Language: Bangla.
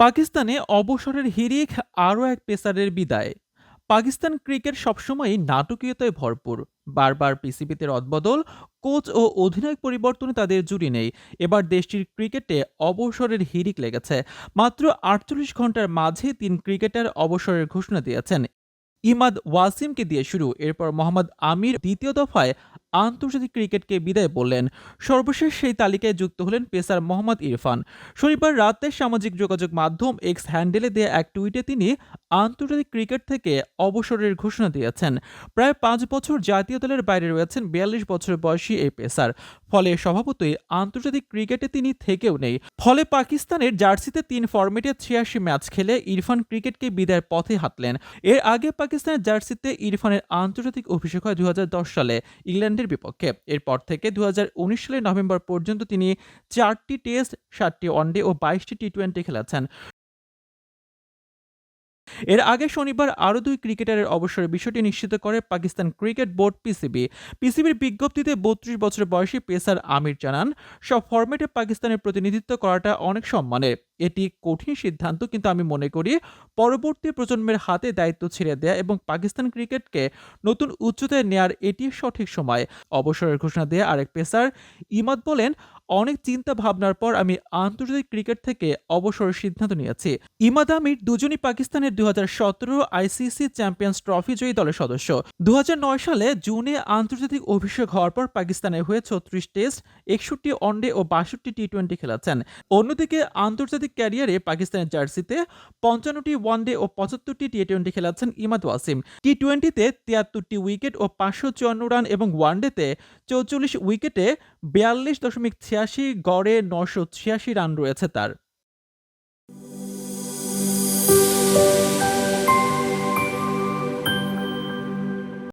পাকিস্তানে অবসরের হিরিক আরও এক পেসারের বিদায়। পাকিস্তান ক্রিকেট সবসময়ই নাটকীয়তায় ভরপুর। বারবার পিসিবিতে রদবদল, কোচ ও অধিনায়ক পরিবর্তনে তাদের জুড়ি নেই। এবার দেশটির ক্রিকেটে অবসরের হিরিক লেগেছে। মাত্র আটচল্লিশ ঘণ্টার মাঝে তিন ক্রিকেটার অবসরের ঘোষণা দিয়েছেন। ইমাদ ওয়াসিমকে দিয়ে শুরু। এরপর মোহাম্মদ আমির দ্বিতীয় দফায় আন্তর্জাতিক ক্রিকেটকে বিদায় বললেন। সর্বশেষ সেই তালিকায় যুক্ত হলেন পেসার মোহাম্মদ ইরফান। শনিবার রাতে সামাজিক যোগাযোগ মাধ্যম এক্স হ্যান্ডেলে দেয়া এক টুইটে তিনি আন্তর্জাতিক ক্রিকেট থেকে অবসরের ঘোষণা দিয়েছেন। প্রায় পাঁচ বছর জাতীয় দলের বাইরে রয়েছেন বিয়াল্লিশ বছর বয়সী এই পেসার। ফলে স্বভাবতই আন্তর্জাতিক ক্রিকেটে তিনি থেকেও নেই। ফলে পাকিস্তানের জার্সিতে তিন ফরম্যাটে ছিয়াশি ম্যাচ খেলে ইরফান ক্রিকেটকে বিদায়ের পথে হাঁটলেন। এর আগে পাকিস্তানের জার্সিতে ইরফানের আন্তর্জাতিক অভিষেক হয় দু হাজার দশ সালে। ইংল্যান্ডের বিপক্ষে। এরপর থেকে দু হাজার উনিশ সালের নভেম্বর পর্যন্ত তিনি চারটি টেস্ট, সাতটি ওয়ানডে ও বাইশটি টি টোয়েন্টি খেলেছেন। এর আগে শনিবার আরও দুই ক্রিকেটারের অবসরের বিষয়টি নিশ্চিত করে পাকিস্তান ক্রিকেট বোর্ড পিসিবি। পিসিবির বিজ্ঞপ্তিতে বত্রিশ বছর বয়সী পেসার আমির জানান, সব ফরম্যাটে পাকিস্তানের প্রতিনিধিত্ব করাটা অনেক সম্মানের এটি কঠিন সিদ্ধান্ত, কিন্তু আমি মনে করি পরবর্তী প্রজন্মের হাতে দায়িত্ব ছেড়ে দেয়া এবং পাকিস্তান ক্রিকেটকে নতুন উচ্চতায় নেয়ার এটি সঠিক সময়। অবসরের ঘোষণা দেয়া আরেক পেসার ইমাদ বলেন অনেক চিন্তা ভাবনার পর আমি আন্তর্জাতিক ক্রিকেট থেকে অবসরের সিদ্ধান্ত নিয়েছি। ইমাদ আমির দুজনই পাকিস্তানের দুহাজার সতেরো আইসিসি চ্যাম্পিয়ন্স ট্রফি জয়ী দলের সদস্য। দুহাজার নয় সালে জুনে আন্তর্জাতিক অভিষেক হওয়ার পর পাকিস্তানের হয়ে ছত্রিশ টেস্ট, একষট্টি ওয়ানডে ও বাষট্টি টি টোয়েন্টি খেলেছেন। অন্যদিকে আন্তর্জাতিক ক্যারিয়ারে পাকিস্তানের জার্সিতে পঞ্চান্নটি ওয়ানডে ও পঁচাত্তরটি টি টোয়েন্টি খেলেছেন ইমাদ ওয়াসিম। টি টোয়েন্টিতে তিয়াত্তরটি উইকেট ও পাঁচশো চুয়ান্ন রান এবং ওয়ানডেতে চৌচল্লিশ উইকেটে বিয়াল্লিশ দশমিক ছিয়াশি গড়ে নশো ছিয়াশি রান রয়েছে তার।